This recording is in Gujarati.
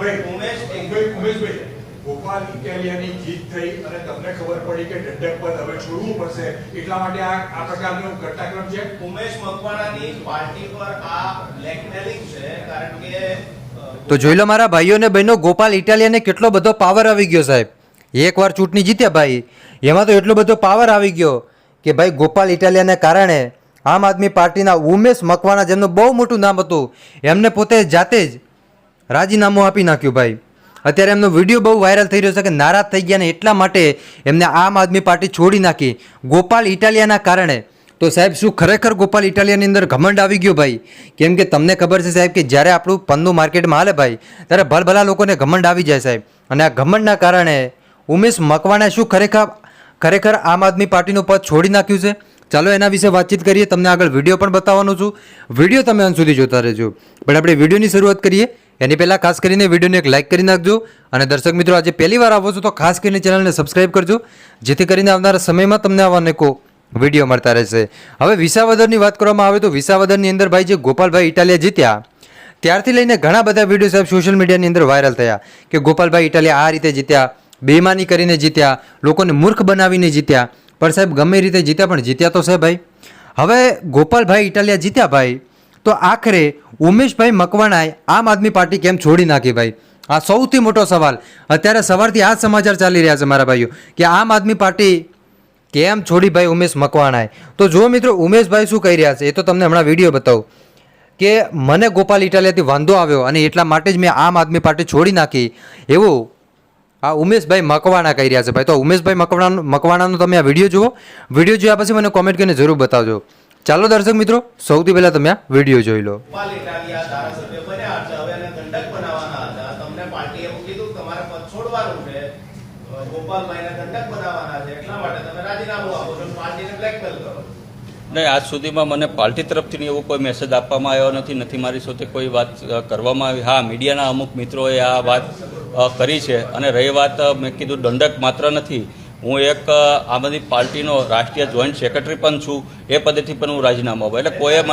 ભાઈ ઉમેશ ઉમેશભાઈ ગોપાલ ઇટાલિયાની જીત થઈ અને તમને ખબર પડી કે દંડક પદ હવે છોડવું પડશે. એટલા માટે આ આ પ્રકારનો ઘટનાક્રમ છે. ઉમેશ મકવાણાની પાર્ટી પર આ બ્લેકમેલિંગ છે કારણ કે તો જોઈ લો મારા ભાઈઓ ને બહેનો ગોપાલ ઇટાલિયાને કેટલો બધો પાવર આવી ગયો સાહેબ. એકવાર ચૂંટણી જીત્યા ભાઈ એમાં તો એટલો બધો પાવર આવી ગયો કે ભાઈ ગોપાલ ઇટાલિયાને કારણે આમ આદમી પાર્ટીના ઉમેશ મકવાણા જેમનું બહુ મોટું નામ હતું એમને પોતે જાતે જ રાજીનામું આપી નાખ્યું ભાઈ. અત્યારે એમનો વીડિયો બહુ વાયરલ થઈ રહ્યો છે કે નારાજ થઈ ગયા ને એટલા માટે એમને આમ આદમી પાર્ટી છોડી નાખી. ગોપાલ ઇટાલિયાના કારણે. તો સાહેબ, શું ખરેખર ગોપાલ ઇટાલિયાની અંદર ઘમંડ આવી ગયો ભાઈ? કેમ કે તમને ખબર છે સાહેબ કે જ્યારે આપણું પનનું માર્કેટમાં હાલે ભાઈ, ત્યારે ભલભલા લોકોને ઘમંડ આવી જાય સાહેબ. અને આ ઘમંડના કારણે ઉમેશ મકવાણાએ શું ખરેખર ખરેખર આમ આદમી પાર્ટીનું પદ છોડી નાખ્યું છે? ચાલો એના વિશે વાતચીત કરીએ. તમને આગળ વીડિયો પણ બતાવવાનો છું. વીડિયો તમે અંત સુધી જોતા રહેજો. પણ આપણે વિડીયોની શરૂઆત કરીએ. એની પહેલાં ખાસ કરીને વિડીયોને એક લાઇક કરી નાખજો અને દર્શક મિત્રો આજે પહેલી વાર આવો છો તો ખાસ કરીને ચેનલને સબસ્ક્રાઇબ કરજો. જેથી કરીને આવનારા સમયમાં તમને આવા અનેકો વીડિયો મળતા રહેશે. હવે વિસાવદરની વાત કરવામાં આવે તો વિસાવદરની અંદર ભાઈ જે ગોપાલભાઈ ઇટાલિયા જીત્યા, ત્યારથી લઈને ઘણા બધા વીડિયો સાહેબ સોશિયલ મીડિયાની અંદર વાયરલ થયા કે ગોપાલભાઈ ઇટાલિયા આ રીતે જીત્યા બેમાની કરીને જીત્યા, લોકોને મૂર્ખ બનાવીને જીત્યા. પણ સાહેબ, ગમે રીતે જીત્યા, પણ જીત્યા તો છે ભાઈ. હવે ગોપાલભાઈ ઇટાલિયા જીત્યા ભાઈ, તો આખરે ઉમેશભાઈ મકવાણાએ આમ આદમી પાર્ટી કેમ છોડી નાખી ભાઈ? આ સૌથી મોટો સવાલ. અત્યારે સવારથી આ સમાચાર ચાલી રહ્યા છે મારા ભાઈઓ, કે આમ આદમી પાર્ટી કેમ છોડી ભાઈ ઉમેશ મકવાણાએ? તો જો મિત્રો, ઉમેશભાઈ શું કહી રહ્યા છે, એ તો તમને હમણાં વીડિયો બતાવું. કે મને ગોપાલ ઇટાલિયાથી વાંધો આવ્યો અને એટલા માટે જ મેં આમ આદમી પાર્ટી છોડી નાખી. એવું આ ઉમેશભાઈ મકવાણા કહી રહ્યા છે ભાઈ. તો ઉમેશભાઈ મકવાણા મકવાણાનો તમે આ વીડિયો જુઓ. વીડિયો જોયા પછી મને કોમેન્ટ કરીને જરૂર બતાવજો. ચાલો દર્શક મિત્રો સૌથી પહેલાં તમે આ વીડિયો જોઈ લો. ગોપાલ ઇટાલિયા ધારાસભ્ય બન્યા છે હવે એને દંડક બનાવવાના હતા. તમને પાર્ટીએ એવું કીધું કે તમારે પદ છોડવાનું છે. અ, ગોપાલભાઈને દંડક બનાવવાના છે. એટલા માટે તમે રાજીનામું આપો છો અને પાર્ટીને બ્લેકમેલ કરો. નહીં આજ સુધીમાં મને પાર્ટી તરફથી એવો કોઈ મેસેજ આપવામાં આવ્યો નથી. નથી મારી સાથે કોઈ વાત કરવામાં આવી. હા મીડિયાના અમુક મિત્રોએ આ વાત કરી છે અને રહી વાત મેં કીધું દંડક માત્ર નથી. હું એક આ આદમી પાર્ટીનો રાષ્ટ્રીય જોઈન્ટ સેક્રેટરી પણ છું. એ પદેથી પણ હું રાજીનામું આપું. એટલે કોઈએ